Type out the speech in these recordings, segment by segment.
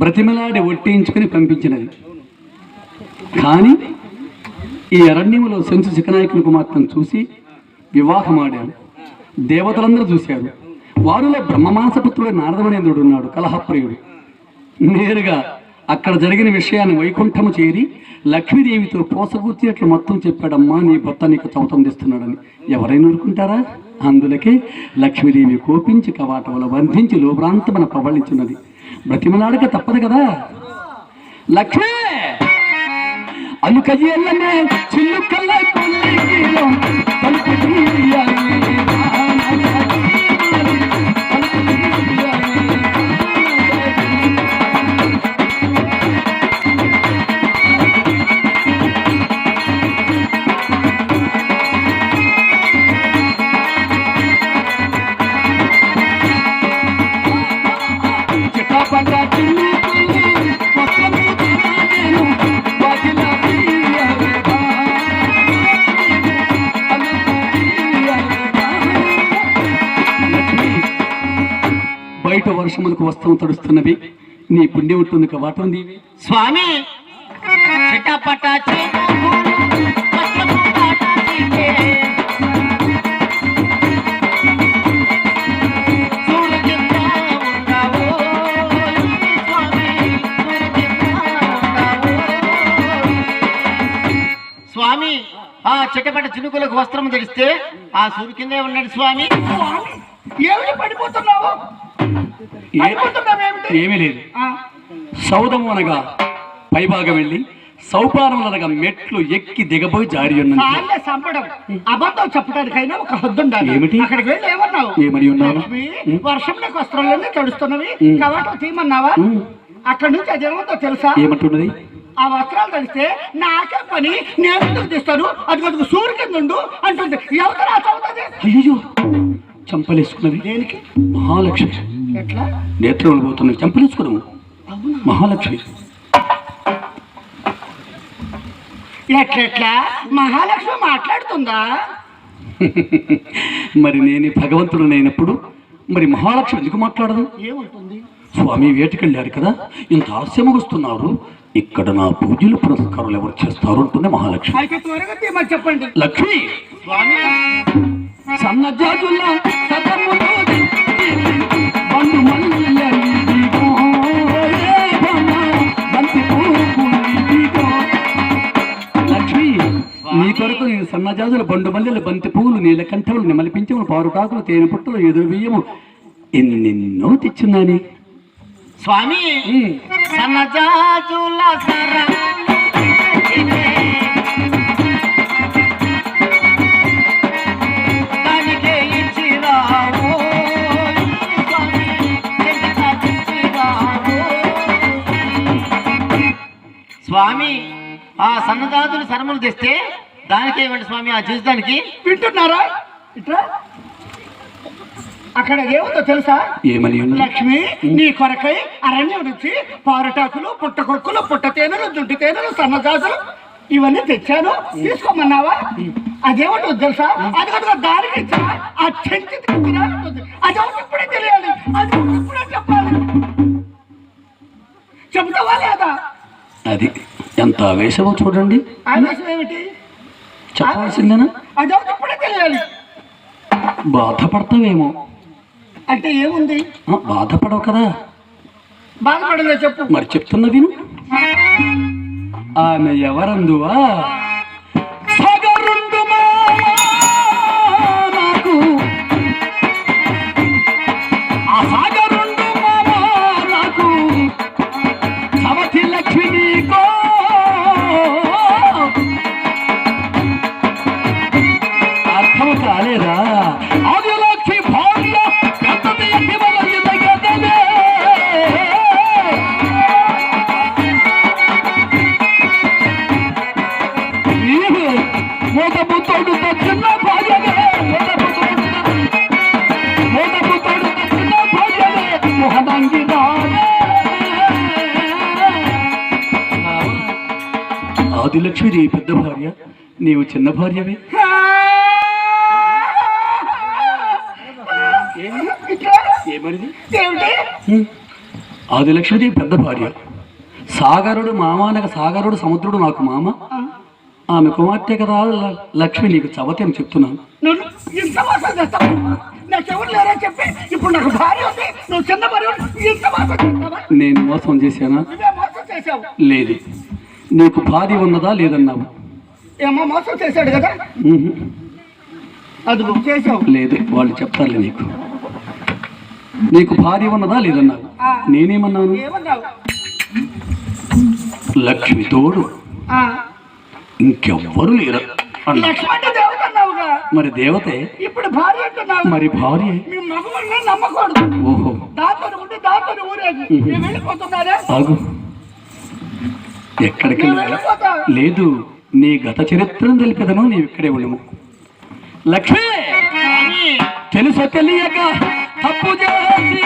బ్రతిమలాడి ఒట్టించుకుని పంపించినది. కానీ ఈ అరణ్యములో సెంచు శిఖనాయకుని కుమార్తెను చూసి వివాహమాడాడు దేవతలందరూ చూశారు. వారిలో బ్రహ్మమాసపుత్రుడు నారదమనేంద్రుడు ఉన్నాడు కలహప్రియుడు. నేరుగా అక్కడ జరిగిన విషయాన్ని వైకుంఠము చేరి లక్ష్మీదేవితో పోసగూర్చినట్లు మొత్తం చెప్పాడమ్మా నీ భర్త నీకు చవతం తెస్తున్నాడని ఎవరైనా ఊరుకుంటారా? అందులకే లక్ష్మీదేవి కోపించి కవాటములు బంధించి లోప్రాంతమన ప్రబలించున్నది బ్రతిమలాడక తప్పదు కదా లక్ష్మీ అలుకయ్యల్లనే చిల్లు కల్ల కొల్లిలో తలుపు తీయాలి. బయట వర్షములకు వస్త్రం తడుస్తున్నవి. నీ పుణ్యం ఉంటుంది వాటి ఉంది. స్వామి! స్వామి, ఆ చిటపట చినుకులకు వస్త్రం ధరిస్తే ఆ సూర్యు కిందే ఉన్నాడు స్వామి ఏమిటి పడిపోతున్నావు? ఏమీ లేదు. సౌదము అనగా పైభాగం వెళ్ళి సౌపారం అనగా మెట్లు ఎక్కి దిగబోయి జారి అబద్ధం చెప్పడానికైనా ఒక హద్దు ఉండాలి ఏమిటి? అక్కడికి వెళ్ళి ఏమన్నావు? ఏమని ఉన్నావు? లక్ష్మి వర్షంలోకి వస్త్రాలన్నీ తడుస్తున్నవి. కవాటం తీయమన్నావా? అక్కడి నుంచి అదేమవుతో తెలుసా? ఏమంటున్నది? ఆ వస్త్రాలు తడిస్తే నాకే పని నేను ఎందుకు తీస్తాను? అది కొద్దిగా సూర్యు కింద ఉండు అంటుంది. ఎవరు చంపలేసుకున్నది. దేనికి? మహాలక్ష్మి. నేత్రములు పోతున్నాయి చంపలేసుకున్నాము మహాలక్ష్మి. ఎట్లెట్లా? మహాలక్ష్మి మాట్లాడుతుందా? మరి నేను భగవంతుడునైనప్పుడు మరి మహాలక్ష్మి ఎందుకు మాట్లాడదు? ఏముంటుంది? స్వామి వేటకెళ్ళారు కదా ఇంత ఆలస్యం వస్తున్నారు. ఇక్కడ నా పూజలు పురస్కారాలు ఎవరు చేస్తారు అంటుంది మహాలక్ష్మి. చెప్పండి. లక్ష్మి! స్వామి! సన్నజాజుల బండు మల్లెలు బంతి పువ్వులు నీల కంఠములు నెమలి పింఛములు పారుటాకులు తేనె పుట్టలు ఎదురు బియ్యము ఎన్నెన్నో తెచ్చున్నాని స్వామి సన్నజాజుల సర స్వామి ఆ సన్నజాజులు సరములు తెస్తే దానికేమండి స్వామి ఆ జీవితానికి. వింటున్నారా? ఇట్లా? అక్కడ ఏముందో తెలుసా? ఏమని లక్ష్మి నీ కొరకై అరణ్యం నుంచి పారటాకులు పుట్టకొక్కులు పుట్ట తేనెలు జుట్టు తేనెలు సన్నజాజులు ఇవన్నీ తెచ్చాను. తీసుకోమన్నావా? అదేమంటుంది తెలుసా? అది కూడా దానికి ఇచ్చా ఆ చెంచి ఇప్పుడే తెలియాలి? అది ఇప్పుడే చెప్పాలి? చెబుతావా లేదా? అది ఎంత ఆవేశమో చూడండి. ఆవేశం చెప్పాల్సిందేనా? ఇప్పుడే తెలియాలి. బాధపడతావేమో. అంటే ఏముంది? ఆ, బాధపడవు కదా. బాధపడలే చెప్పు. మరి చెప్తున్న విను. ఆమె ఎవరందువా? ఆదిలక్ష్మి పెద్ద భార్య. నీవు చిన్న భార్యవే. ఏమనిది హ్మ్. ఆదిలక్ష్మిది పెద్ద భార్య. సాగరుడు మామానక సాగరుడు సముద్రుడు నాకు మామ. ఆమె కుమార్తె కదా లక్ష్మి నీకు చవతి అని చెప్తున్నాను. నేను మోసం చేశానా? లేదు. నీకు భార్య ఉన్నదా లేదన్నావు? ఏమో మోసం చేశాడు కదా. అది నువ్వు చేసావు లేదు వాళ్ళు చెప్తారులే నీకు. నీకు భార్య ఉన్నదా లేదన్నావు. నేనేమన్నాను? లక్ష్మి తోడు. ఇంకెవ్వరు లేరు మరి దేవతే? ఇప్పుడు భార్య మరి భార్య? నమ్మకూడదు. ఓహో. దాంతో ఉండి దాంతో ఊరేగి. నేను వెళ్ళిపోతున్నారా? ఎక్కడికి లేదు నీ గత చరిత్రను తెలిపేదను నీవు ఇక్కడే ఉండము. లక్ష్మి! తెలుసో తెలియక తప్పు చేసి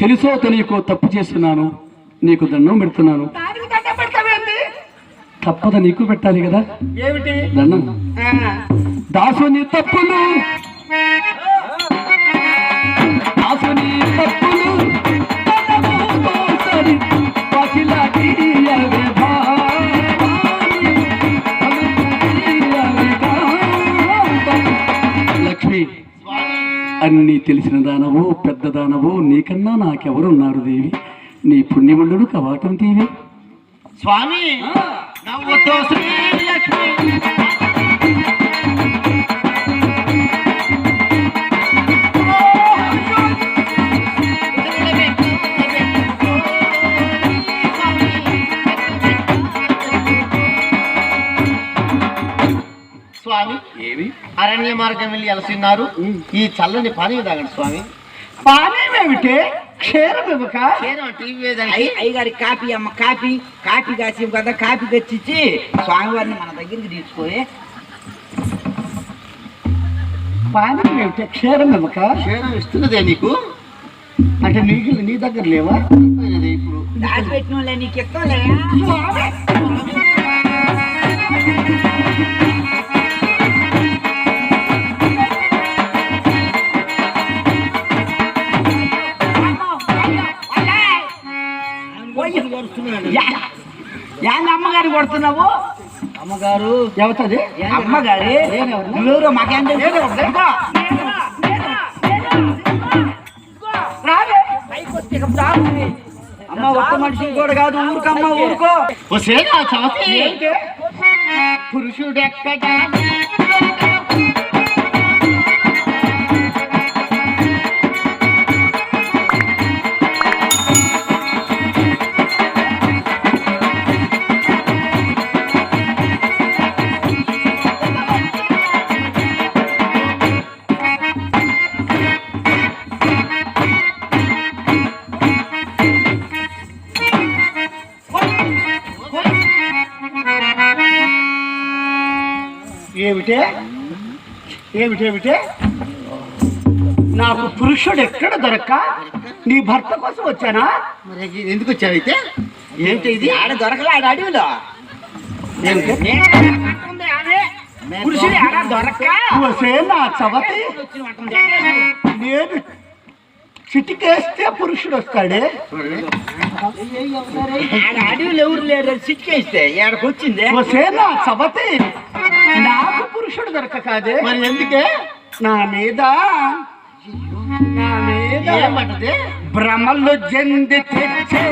తెలుసో తెలియకో తప్పు చేస్తున్నాను నీకు దండం పెడుతున్నాను. తప్పద నీకు పెట్టాలి కదా. ఏమిటి? దండం. దాసుని తప్పులు అన్నీ తెలిసిన దానవు పెద్ద దానవు నీకన్నా నాకెవరున్నారు దేవి? నీ పుణ్యముండును కవాటం తీవి. స్వామి స్వామి. ఏమి? అరణ్య మార్గం వెళ్ళి అలసిన్నారు ఈ చల్లని పానీయం తాగండి స్వామి. పానేమేమిటి క్షీరం ఇవ్వక నేను టీవీ వేదానికి అయ్య- అయ్యగారి కాపీ అమ్మ కాపీ కాపీ కాసి కదా కాపీ తెచ్చిచ్చి స్వామివారిని మన దగ్గరికి తీసుకొని పానేమేమిటి క్షీరం ఇవ్వక క్షీరం ఇస్తున్నదే నీకు? అంటే నీకు నీ దగ్గర లేవా? ఇప్పుడు. దాచిపెట్టిన వాళ్ళే నీకు ఇస్తాలే. ఏంది అమ్మగారు కొడుతున్నావు? అమ్మగారు. ఎవతది? అమ్మగారి? మాకేం. అమ్మ ఒక్క మనిషి కూడా కాదు ఊరుకమ్మ ఊరుకో. ఓ సేనా ఏమిటే? ఏమిటేమిటే? నాకు పురుషుడు ఎక్కడ దొరక్క? నీ భర్త కోసం వచ్చానా? ఎందుకు వచ్చావైతే ఏంటి ఇది? ఆడ దొరకలే ఆడ అడవిలో. పురుషుడు ఆడ దొరక్క? నా చవతి. నేను. చిటికేస్తే పురుషుడు వస్తాడే. అడవిలో ఎవరు లేరు? సిక్కేస్తే ఏడకు వచ్చింది నా చవతి. నాకు పురుషుడు దొరక కాదే మరి ఎందుకే? నా మీద నా మీద ఏమంటది భ్రమలు జంది తెచ్చే